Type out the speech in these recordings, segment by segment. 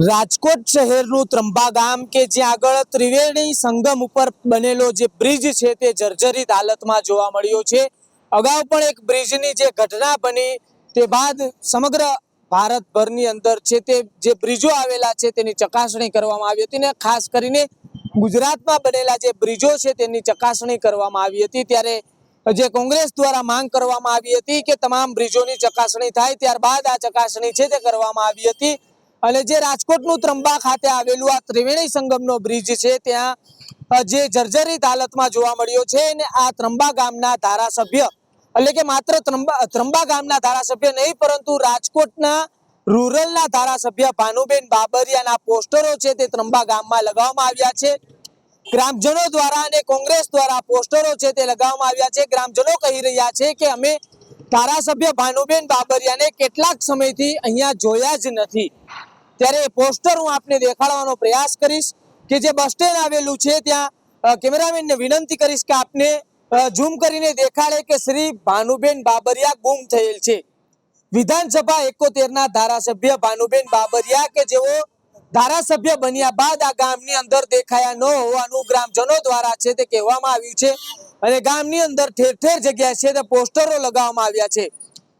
રાજકોટ શહેરનું ત્રંબા ગામ કે જ્યાં આગળ ત્રિવેણી સંગમ ઉપર બનેલો જે બ્રિજ છે તે જર્જરિત હાલતમાં જોવા મળ્યો છે. અગાઉ પણ એક બ્રિજની જે ઘટના બની તે બાદ સમગ્ર ભારતભરની અંદર છે તે જે બ્રિજો આવેલા છે તેની ચકાસણી કરવામાં આવી હતી ને ખાસ કરીને ગુજરાતમાં બનેલા જે બ્રિજો છે તેની ચકાસણી કરવામાં આવી હતી. ત્યારે જે કોંગ્રેસ દ્વારા માંગ કરવામાં આવી હતી કે તમામ બ્રિજોની ચકાસણી થાય, ત્યારબાદ આ ચકાસણી છે તે કરવામાં આવી હતી. અને જે રાજકોટનું ત્રંબા ખાતે આવેલું આ ત્રિવેણી સંગમનો બ્રિજ છે, ત્યાં જે જર્જરિત હાલતમાં જોવા મળ્યો છે અને આ ત્રંબા ગામના ધારાસભ્ય, એટલે કે માત્ર ત્રંબા ત્રંબા ગામના ધારાસભ્ય નહીં, પરંતુ રાજકોટના રૂરલના ધારાસભ્ય ભાનુબેન બાબરિયાના પોસ્ટરો છે તે ત્રંબા ગામમાં લગાવવામાં આવ્યા છે. ગ્રામજનો દ્વારા અને કોંગ્રેસ દ્વારા પોસ્ટરો છે તે લગાવવામાં આવ્યા છે. ગ્રામજનો કહી રહ્યા છે કે અમે ધારાસભ્ય ભાનુબેન બાબરિયાને કેટલાક સમયથી અહીંયા જોયા જ નથી. ત્યારે એ પોસ્ટર હું આપને દેખાડવાનો પ્રયાસ કરીશ કે જે બસ સ્ટેન્ડ આવેલું છે, ત્યાં કેમેરામેનને વિનંતી કરીશ કે આપને ઝૂમ કરીને દેખાડે કે શ્રી ભાનુબેન બાબરિયા ગુમ થયેલ છે. વિધાનસભા એકોતેર ના ધારાસભ્ય ભાનુબેન બાબરિયા કે જેઓ ધારાસભ્ય બન્યા બાદ આ ગામની અંદર દેખાયા ન હોવાનું ગ્રામજનો દ્વારા છે તે કહેવામાં આવ્યું છે અને ગામની અંદર ઠેર ઠેર જગ્યા છે તે પોસ્ટરો લગાવવામાં આવ્યા છે.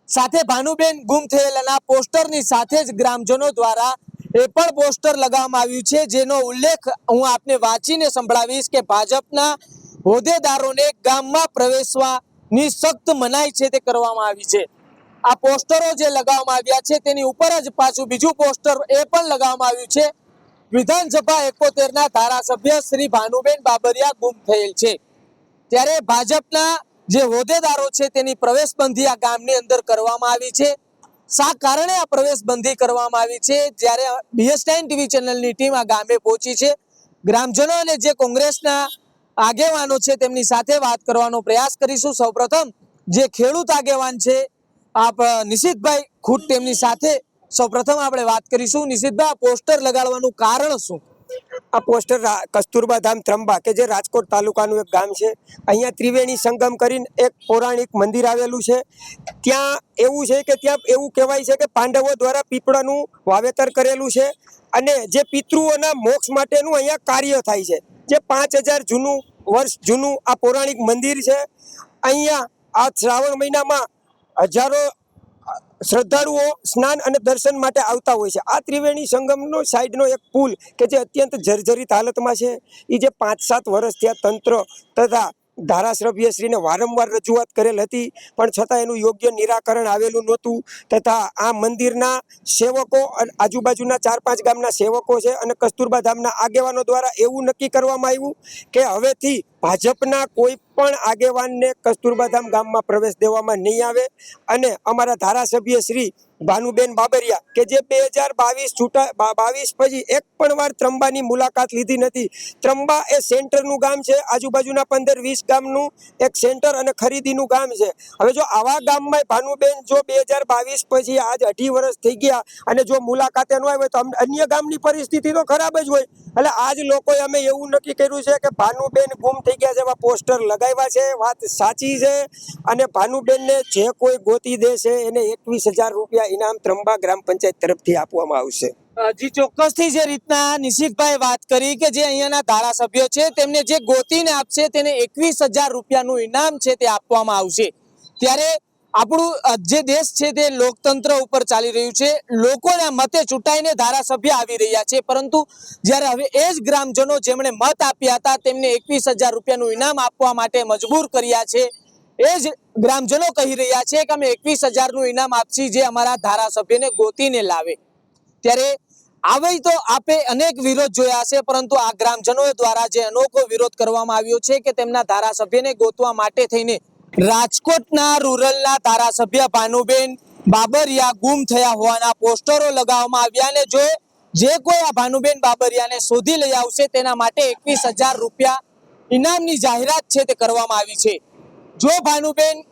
સાથે ભાનુબેન ગુમ થયેલાના પોસ્ટરની સાથે જ ગ્રામજનો દ્વારા એ પણ પોસ્ટર લગાવવામાં આવ્યું છે, જેનો ઉલ્લેખ હું આપને વાંચીને સંભળાવીશ કે ભાજપના હોદ્દેદારોને ગામમાં પ્રવેશવાની સખ્ત મનાઈ છે તે કરવામાં આવી છે. આ પોસ્ટરો જે લગાવવામાં આવ્યા છે તેની ઉપર જ પાછું બીજું પોસ્ટર એ પણ લગાવવામાં આવ્યું છે. વિધાનસભા એકોતેર ના ધારાસભ્ય શ્રી ભાનુબેન બાબરિયા ગુમ થયેલ છે. ત્યારે ભાજપના જે હોદ્દેદારો છે તેની પ્રવેશબંધી આ ગામની અંદર કરવામાં આવી છે. શા કારણે આ પ્રવેશબંધી કરવામાં આવી છે? જ્યારે બીએસ નાઇન ટીવી ચેનલની ટીમ આ ગામે પહોંચી છે, ગ્રામજનો અને જે કોંગ્રેસના આગેવાનો છે તેમની સાથે વાત કરવાનો પ્રયાસ કરીશું. સૌપ્રથમ, જે ખેડૂત આગેવાન છે, આપ, નિશિતભાઈ ખુદ તેમની સાથે. સૌપ્રથમ આપણે વાત કરીશું. નિશિતભાઈ, આ પોસ્ટર લગાડવાનું કારણ શું? આ પોસ્ટર કસ્તુરબા ધામ ત્રંબા કે જે રાજકોટ તાલુકાનું એક ગામ છે. અહીંયા ત્રિવેણી સંગમ કરીને એક પૌરાણિક મંદિર આવેલું છે. ત્યાં એવું છે કે ત્યાં એવું કહેવાય છે કે પાંડવો દ્વારા પીપળાનું વાવેતર કરેલું છે અને જે પિતૃઓના મોક્ષ માટેનું અહીંયા કાર્ય થાય છે. જે પાંચ હજાર જૂનું વર્ષ જૂનું આ પૌરાણિક મંદિર છે. અહીંયા આ શ્રાવણ મહિનામાં હજારો શ્રદ્ધાળુઓ સ્નાન અને દર્શન માટે આવતા હોય છે. આ ત્રિવેણી સંગમનો સાઈડનો એક પુલ કે જે અત્યંત જર્જરિત હાલતમાં છે. એ જે પાંચ સાત વર્ષ ત્યાં તંત્ર તથા ધારાસભ્યશ્રીને વારંવાર રજૂઆત કરેલ હતી, પણ છતાં એનું યોગ્ય નિરાકરણ આવેલું નહોતું. તથા આ મંદિરના સેવકો આજુબાજુના ચાર પાંચ ગામના સેવકો છે અને કસ્તુરબા ધામના આગેવાનો દ્વારા એવું નક્કી કરવામાં આવ્યું કે હવેથી ભાજપના કોઈ પણ આગેવાનને કસ્તુરબાધામ ગામમાં પ્રવેશ દેવામાં નહીં આવે. અને અમારા ધારાસભ્ય શ્રી ભાનુબેન બાબરિયા કે જે બે હજાર બાવીસ છૂટા બાવીસ પછી એક પણ વાર ત્રંબાની મુલાકાત લીધી નથી. ત્રંબા એ સેન્ટરનું ગામ છે. આજુબાજુના પંદર વીસ ગામનું એક સેન્ટર અને ખરીદીનું ગામ છે. હવે જો આવા ગામમાં ભાનુબેન જો બે હજાર બાવીસ પછી આજ અઢી વર્ષ થઈ ગયા અને જો મુલાકાતે ન આવે તો અન્ય ગામની પરિસ્થિતિ તો ખરાબ જ હોય. એટલે આજ લોકોએ અમે એવું નક્કી કર્યું છે કે ભાનુબેન ગુમ થઈ ગયા છે એવા પોસ્ટર લગાવ્યા છે, વાત સાચી છે. અને ભાનુબેનને જે કોઈ ગોતી દેશે એને એકવીસ હજાર રૂપિયા ઇનામ ત્રંબા ગ્રામ પંચાયત તરફથી આપવામાં આવશે. હજી ચોક્કસથી જે રીતના નિશિતભાઈ વાત કરી કે જે અહીંયાના ધારાસભ્યો છે, તેમને જે ગોતીને આપશે તેને એકવીસ હજાર રૂપિયાનું ઇનામ છે તે આપવામાં આવશે. ત્યારે આપણું જે દેશ છે તે લોકતંત્ર ઉપર ચાલી રહ્યું છે. લોકોના મતે ચૂંટાઈને ધારાસભ્ય આવી રહ્યા છે. પરંતુ જ્યારે હવે એ જ ગ્રામજનો જેમણે મત આપ્યા હતા, તેમને એકવીસ હજાર રૂપિયાનું ઇનામ આપવા માટે મજબૂર કર્યા છે. એ જ ગ્રામજનો કહી રહ્યા છે કે અમે એકવીસ હજારનું ઇનામ આપશી જે અમારા ધારાસભ્યને ગોતીને લાવે. ત્યારે આવી તો આપે અનેક વિરોધ જોયા છે પરંતુ આ ગ્રામજનો દ્વારા જે અનોખો વિરોધ કરવામાં આવ્યો છે કે તેમના ધારાસભ્યને ગોતવા માટે થઈને રાજકોટના રૂરલના ધારાસભ્ય ભાનુબેન બાબરિયા ગુમ થયા હોવાના પોસ્ટરો લગાવવામાં આવ્યા ને જો જે કોઈ આ ભાનુબેન બાબરિયાને શોધી લઈ આવશે, તેના માટે એકવીસ હજાર રૂપિયા ઇનામની જાહેરાત છે તે કરવામાં આવી છે. જો ભાનુબેન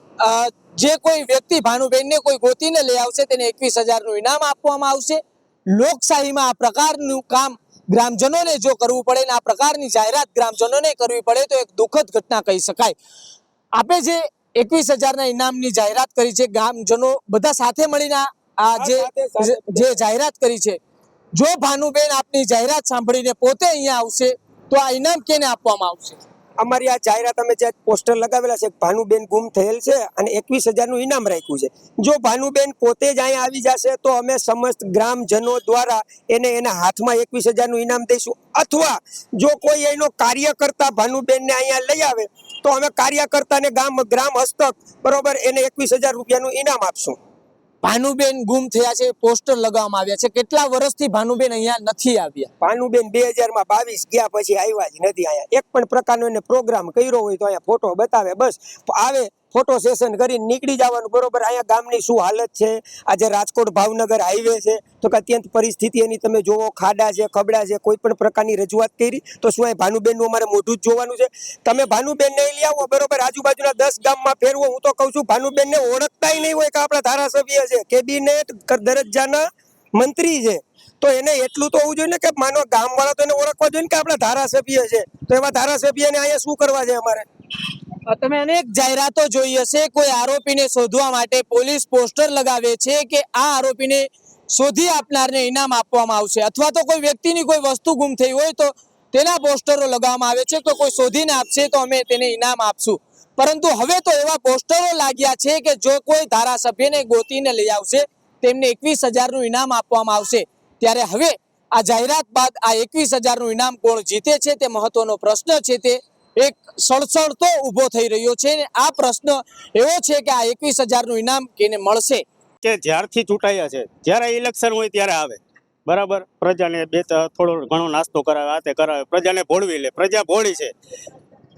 જે કોઈ વ્યક્તિ ભાનુબેનને કોઈ ગોતીને લઈ આવશે, તેને એકવીસ હજારનું ઇનામ આપવામાં આવશે. લોકશાહીમાં આ પ્રકારનું કામ ગ્રામજનોને જો કરવું પડે ને આ પ્રકારની જાહેરાત ગ્રામજનોને કરવી પડે, તો એક દુઃખદ ઘટના કહી શકાય. આપણે જે એકવીસ હજારના ઇનામની જાહેરાત કરી છે ગ્રામજનો બધા સાથે મળીને આ. જે જાહેરાત કરી છે. જો ભાનુબેન આપની જાહેરાત સાંભળીને પોતે અહીંયા આવશે તો આ ઇનામ કેને આપવામાં આવશે? અમારી આ જાહેરાત અમે જે પોસ્ટર લગાવેલા છે ભાનુબેન ગુમ થયેલ છે અને એકવીસ હજારનું ઇનામ રાખ્યું છે. જો ભાનુબેન પોતે જ અહીંયા આવી જશે તો અમે સમસ્ત ગ્રામજનો દ્વારા એને એના હાથમાં એકવીસ હજારનું ઇનામ દઈશું. અથવા જો કોઈ એનો કાર્યકર્તા ભાનુબેનને અહીંયા લઈ આવે તો અમે કાર્યકર્તાને ગામ ગ્રામ હસ્તક બરોબર એને એકવીસ હજાર રૂપિયાનું ઇનામ આપશું. ભાનુબેન ગુમ થયા છે પોસ્ટર લગાવવામાં આવ્યા છે. કેટલા વર્ષથી ભાનુબેન અહીંયા નથી આવ્યા? ભાનુબેન બે હજારમાં બાવીસ ગયા પછી આવ્યા જ નથી અહીંયા. એક પણ પ્રકારનો એને પ્રોગ્રામ કર્યો હોય તો અહીંયા ફોટો બતાવે બસ. આવે ફોટો સેશન કરીને નીકળી જવાનું. બરોબર? અહીંયા ગામની શું હાલત છે? આજે રાજકોટ ભાવનગર હાઈવે છે. તો કે અત્યંત પરિસ્થિતિ એની તમે જોવો ખાડા છે, ખબડા છે, કોઈ પણ પ્રકારની રજૂઆત કરી, તો શું અહીં ભાનુબેનનું અમારે મોઢું જ જોવાનું છે. તમે ભાનુબેન નહીં લઈ આવો બરોબર? આજુબાજુના દસ ગામમાં ફેરવો, હું તો કહું છું, ભાનુબેનને ઓળખતાય નહીં હોય કે આપણા ધારાસભ્ય છે. કેબિનેટ દરજ્જાના મંત્રી છે. તો એને એટલું તો હોવું જોઈએ ને કે માનો ગામ વાળા તો એને ઓળખવા જોઈએ ને કે આપણા ધારાસભ્ય છે. તો એવા ધારાસભ્યને અહીંયા શું કરવા છે અમારે? તમે અનેક જાહેરાતો જોઈ હશે. કોઈ આરોપીને શોધવા માટે પોલીસ પોસ્ટર લગાવે છે કે આ આરોપીને શોધી આપનારને ઇનામ આપવામાં આવશે. અથવા તો કોઈ વ્યક્તિની કોઈ વસ્તુ ગુમ થઈ હોય તો તેના પોસ્ટરો લગાવવામાં આવે છે. તો કોઈ શોધીને આપશે તો અમે તેને ઇનામ આપશું. પરંતુ હવે તો એવા પોસ્ટરો લાગ્યા છે કે જો કોઈ ધારાસભ્યને ગોતીને લઈ આવશે, તેમને એકવીસ હજારનું ઇનામ આપવામાં આવશે. ત્યારે હવે આ જાહેરાત બાદ આ એકવીસ હજારનું ઇનામ કોણ જીતે છે તે મહત્વનો પ્રશ્ન છે તે એક સળસળતો ઊભો થઈ રહ્યો છે આ પ્રશ્ન એવો છે કે આ એકવીસ હજારનું ઇનામ કેને મળશે? કે જ્યારથી ચૂંટાયા છે, જ્યારે ઇલેક્શન હોય ત્યારે આવે. બરાબર? પ્રજાને બે થોડો ઘણો નાસ્તો કરાવે આ તે કરાવે, પ્રજાને ભોળવી લે, પ્રજા ભોળી છે.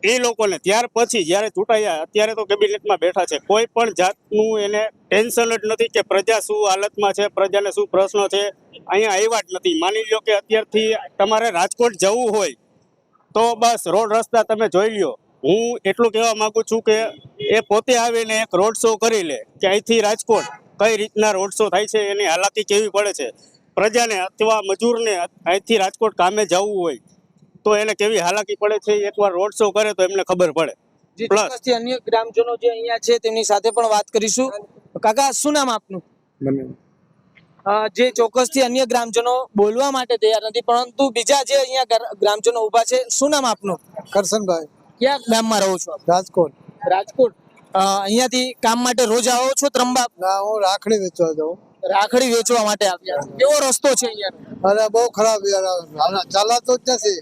એ લોકોને ત્યાર પછી જ્યારે ચૂંટાયા, અત્યારે તો કેબિનેટમાં બેઠા છે. કોઈ પણ જાતનું એને ટેન્શન જ નથી કે પ્રજા શું હાલતમાં છે, પ્રજાને શું પ્રશ્નો છે. અહીંયા આવ્યા જ નથી. માની લ્યો કે અત્યારથી તમારે રાજકોટ જવું હોય તો બસ રોડ રસ્તા તમે જોઈ લ્યો. હું એટલું કહેવા માંગુ છું કે એ પોતે આવીને એક રોડ શો કરી લે કે અહીંથી રાજકોટ કઈ રીતના રોડ શો થાય છે એની હાલાકી કેવી પડે છે. પ્રજાને અથવા મજૂરને અહીંથી રાજકોટ કામે જવું હોય તો એને કેવી હાલાકી પડે છે? એકવાર રોડ શો કરે તો એમને ખબર પડે. જે અન્ય ગ્રામજનો જે અહીંયા છે તેમની સાથે પણ વાત કરીશું. કાકા શું નામ આપનું? જે ચોક્કસથી અન્ય ગ્રામજનો બોલવા માટે તૈયાર નથી પરંતુ બીજા જે અહીંયા ગ્રામજનો ઊભા છે શું નામ આપનું? કરશનભાઈ. ક્યાં ગામમાં રહો છો? રાજકોટ. રાજકોટ. અહીંયાથી કામ માટે રોજ આવો છો ત્રંબા? ના હું રાખડી વેચવા જાઉં. રાખડી વેચવા માટે આવ્યા. કેવો રસ્તો છે અહીંયા? અરે બહુ ખરાબ હાલા જ નથી.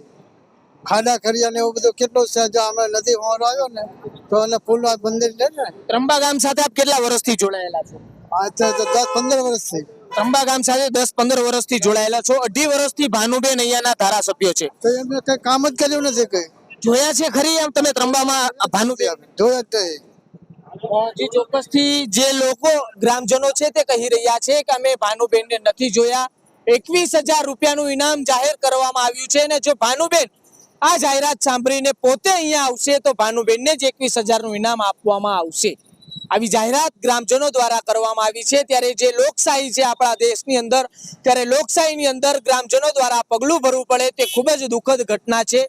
ખાડા ખરિયા ને એવું બધું કેટલું છે જો અમે નદી હોર આવ્યો ને તો એને ફૂલવા મંદિર છે ને? ત્રંબા ગામ સાથે આપ કેટલા વર્ષથી જોડાયેલા છો? આ તો દસ પંદર વર્ષથી. ત્રંબા ગામ સાથે દસ પંદર વર્ષથી જોડાયેલા છો. અઢી વર્ષથી ભાનુબેન અહીંયાના ધારાસભ્ય છે. તો એમને કઈ કામ જ કર્યું નથી કઈ? જોયા છે ખરી એમ? તમે ત્રંબામાં ભાનુબેન? જોયા જ જે ચોક્કસથી જે લોકો ગ્રામજનો છે તે કહી રહ્યા છે કે અમે ભાનુબેનને નથી જોયા. એકવીસ હજાર રૂપિયાનું ઇનામ જાહેર કરવામાં આવ્યું છે અને જો ભાનુબેન આ જાહેરાત સાંભળીને પોતે અહીંયા આવશે તો ભાનુબેનને જ એકવીસ હજારનું ઇનામ આપવામાં આવશે. આવી જાહેરાત ગ્રામજનો દ્વારા કરવામાં આવી છે. ત્યારે જે લોકશાહી છે આપણા દેશની અંદર, ત્યારે લોકશાહીની અંદર ગ્રામજનો દ્વારા પગલું ભરવું પડે તે ખૂબ જ દુઃખદ ઘટના છે.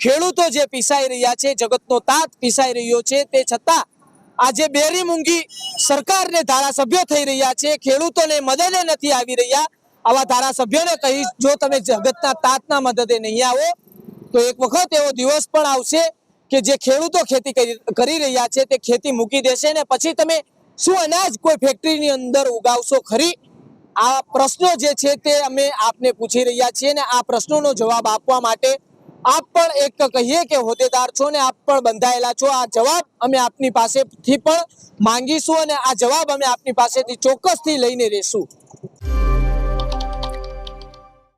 ખેડૂતો જે પીસાઈ રહ્યા છે, જગતનો તાત પીસાઈ રહ્યો છે, તે છતાં આજે બેરી મૂંગી સરકારને ધારાસભ્યો થઈ રહ્યા છે. ખેડૂતોને મદદે નથી આવી રહ્યા. આવા ધારાસભ્યોને કહી જો તમે જગતના તાતના મદદે નહીં આવો, તો એક વખત એવો દિવસ પણ આવશે કે જે ખેડૂતો ખેતી કરી- રહ્યા છે તે ખેતી મૂકી દેશે ને પછી તમે શું અનાજ કોઈ ફેક્ટરીની અંદર ઉગાવશો ખરી? આ પ્રશ્નો જે છે તે અમે આપને પૂછી રહ્યા છીએ ને આ પ્રશ્નોનો જવાબ આપવા માટે આપ પણ એક કહીએ કે હોદ્દેદાર છો ને આપ પણ બંધાયેલા છો. આ જવાબ અમે આપની પાસેથી પણ માંગીશું અને આ જવાબ અમે આપની પાસેથી ચોક્કસથી લઈને રહેશું.